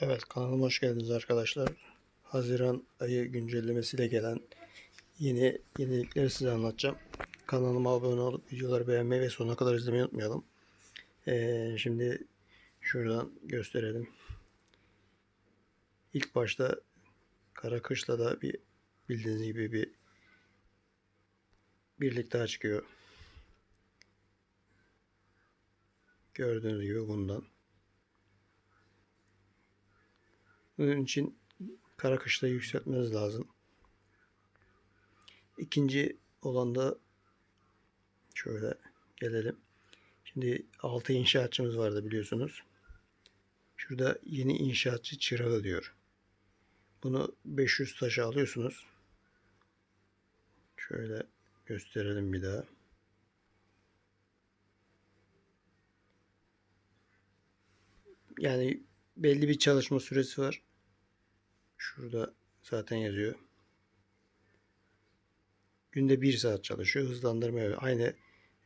Evet kanalıma hoş geldiniz arkadaşlar. Haziran ayı güncellemesiyle gelen yeni yenilikleri size anlatacağım. Kanalıma abone olup videoları beğenmeyi ve sonuna kadar izlemeyi unutmayalım. Ee, şimdi şuradan gösterelim. İlk başta Karakış'la da bir bildiğiniz gibi bir birlik daha çıkıyor. Gördüğünüz gibi bundan. Bunun için kara kışla yükseltmeniz lazım. İkinci olan da şöyle gelelim. Şimdi altı inşaatçımız vardı biliyorsunuz. Şurada yeni inşaatçı çırağı diyor. Bunu 500 taşa alıyorsunuz. Şöyle gösterelim bir daha. Yani belli bir çalışma süresi var. Şurada zaten yazıyor. Günde bir saat çalışıyor. Hızlandırma yapıyor. Aynı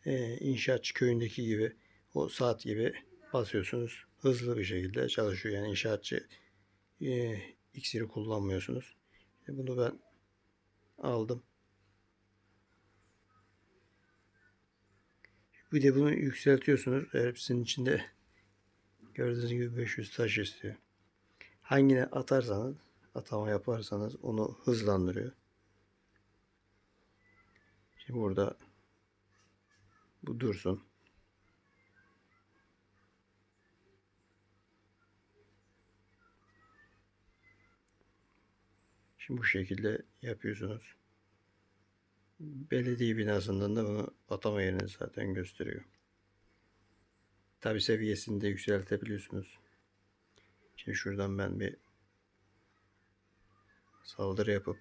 e, inşaatçı köyündeki gibi o saat gibi basıyorsunuz. Hızlı bir şekilde çalışıyor. Yani inşaatçı e, iksiri kullanmıyorsunuz. E, bunu ben aldım. Bir de bunu yükseltiyorsunuz. Hepsinin içinde gördüğünüz gibi 500 taş istiyor. Hangine atarsanız, atama yaparsanız onu hızlandırıyor. Şimdi burada bu dursun. Şimdi bu şekilde yapıyorsunuz. Belediye binasından da bunu atama yerini zaten gösteriyor. Tabi seviyesini de yükseltebiliyorsunuz. Şimdi şuradan ben bir saldırı yapıp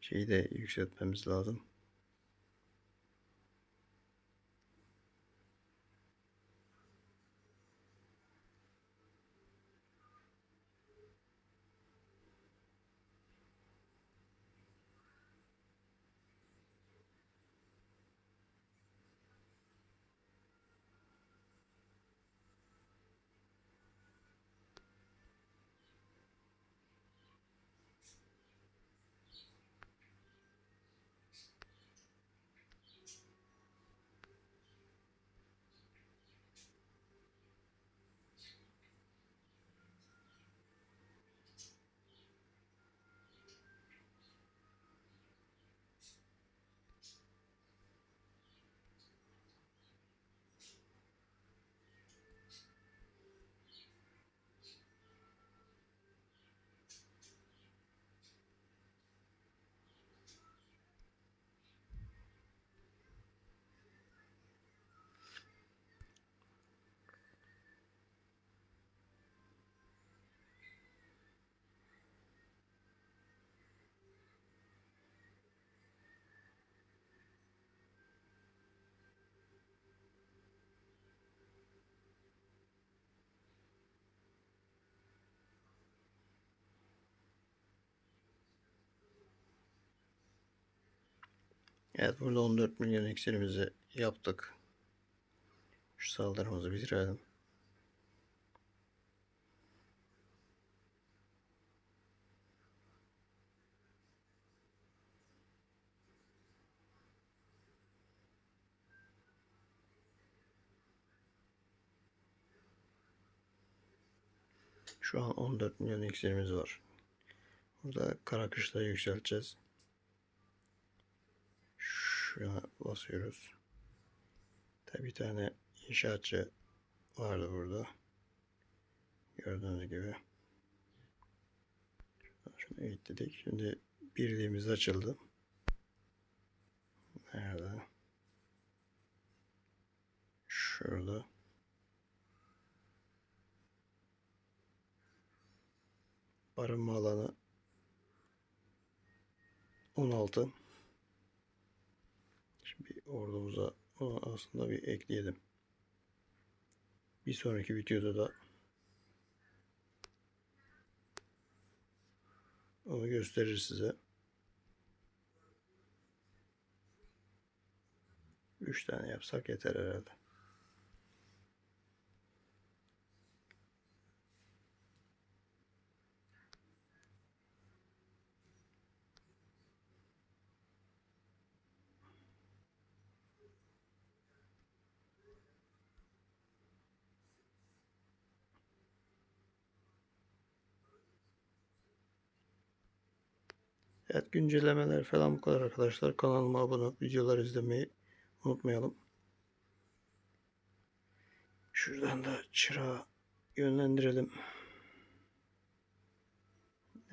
şeyi de yükseltmemiz lazım. Evet burada 14 milyon iksirimizi yaptık. Şu saldırımızı bitirelim. Şu an 14 milyon iksirimiz var. Burada kara kışlayı yükselteceğiz. Şuna basıyoruz. Tabi bir tane inşaatçı vardı burada. Gördüğünüz gibi. Şunu eğitledik. Şimdi birliğimiz açıldı. Nerede? Şurada. Barınma alanı 16. Ordumuza onu aslında bir ekleyelim. Bir sonraki videoda da onu gösterir size. 3 tane yapsak yeter herhalde. Evet güncellemeler falan bu kadar arkadaşlar. Kanalıma abone olup videoları izlemeyi unutmayalım. Şuradan da çırağı yönlendirelim.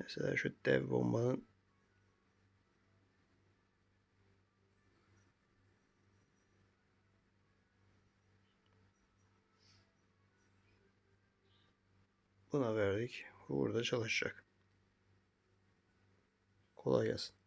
Mesela şu dev bombanın buna verdik. Bu burada çalışacak. Kolay gelsin.